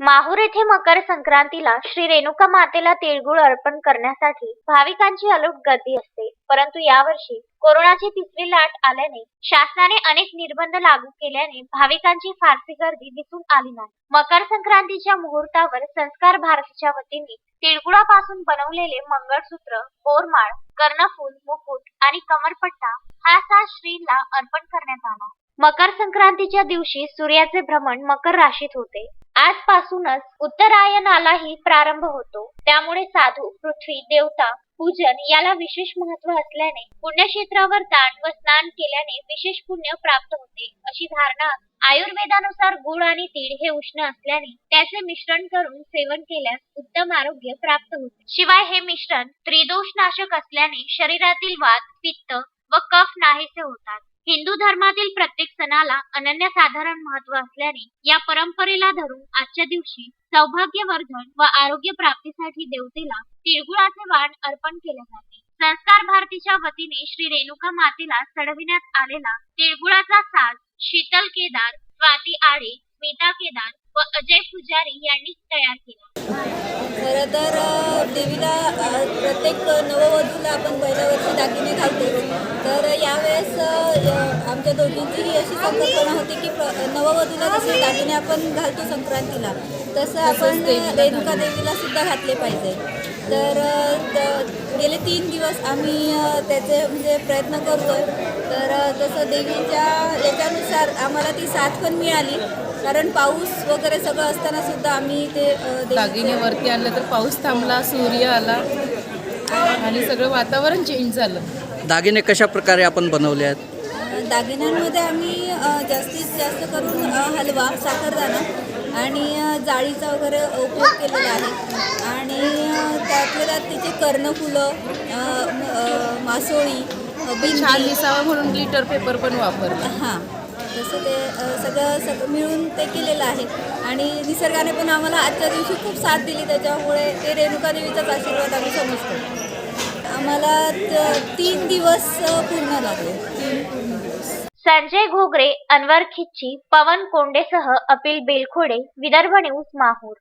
माहूर येथे मकर संक्रांतीला श्री रेणुका मातेला तिळगुळ अर्पण करण्यासाठी भाविकांची अलोट गर्दी असते. परंतु यावर्षी कोरोनाची तिसरी लाट आल्याने शासनाने अनेक निर्बंध लागू केल्याने भाविकांची फारसी गर्दी दिसून आली नाही. मकर संक्रांतीच्या मुहूर्तावर संस्कार भारतीच्या वतीने तिळगुळापासून बनवलेले मंगळसूत्र बोरमाळ कर्णफूल मुकुट आणि कमरपट्टा हा सात श्रीला अर्पण करण्यात आला. मकर संक्रांतीच्या दिवशी सूर्याचे भ्रमण मकर राशीत होते. आजपासूनच उत्तरायणालाही प्रारंभ होतो. त्यामुळे साधू पृथ्वी देवता पूजन याला विशेष महत्त्व असल्याने पुण्यक्षेत्रावर दान व स्नान केल्याने विशेष पुण्य प्राप्त होते. अशी धारणा आयुर्वेदानुसार गुळ आणि तीळ हे उष्ण असल्याने त्याचे मिश्रण करून सेवन केल्यास उत्तम आरोग्य प्राप्त होते. शिवाय हे मिश्रण त्रिदोष नाशक असल्याने शरीरातील वात पित्त व कफ नाहीसे होतात. हिंदू धर्मातील प्रत्येक सणाला अनन्यसाधारण महत्त्व असल्याने या परंपरेला धरून आजच्या दिवशी सौभाग्यवर्धन व आरोग्य प्राप्तीसाठी देवतेला तिळगुळाचे वाण अर्पण केले जाते. संस्कार भारतीच्या वतीने श्री रेणुका मातेला चढविण्यात आलेला तिळगुळाचा साज शीतल केदार स्वाती आडे स्मिता केदार व अजय पुजारी यांनी तयार केला. खरं तर देवीला प्रत्येक नववधूला आपण पहिल्या वर्षी दागिने घालतो तर यावेळेस अ, य- आमच्या दोघींची ही अशी संकल्पना होती की नववधूला जसे दागिने आपण घालतो संक्रांतीला तसं आपण रेणुका देवीला सुद्धा घातले पाहिजे. तर गेले तीन दिवस आम्ही त्याचे म्हणजे प्रयत्न करतोय. तर तसं देवीच्या याच्यानुसार आम्हाला ती साथ पण मिळाली. कारण पाऊस वगैरे सगळं असताना सुद्धा आम्ही ते दागिने वरती आणलं तर पाऊस थांबला सूर्य आला आणि सगळं वातावरण चेंज झालं. दागिने कशा प्रकारे आपण बनवले आहेत? दागिन्यांमध्ये आम्ही जास्तीत जास्त करून हलवा साखरदाणा आणि जाळीचा वगैरे उपयोग केलेला आहे. आणि त्यातल्या त्यात तिचे कर्णफुलं मासोळी छान दिसावं म्हणून ग्लिटर पेपर पण वापरला. हां. तसं ते सगळं सगळं मिळून ते केलेलं आहे. आणि निसर्गाने पण आम्हाला आजच्या दिवशी खूप साथ दिली. त्याच्यामुळे ते रेणुका देवीचाच आशीर्वाद आम्ही समजतो. आम्हाला तीन दिवस पूर्ण लागले. संजय घोगरे अनवर खिच्ची पवन कोंडेसह अपिल बेलखोडे विदर्भ न्यूज माहूर.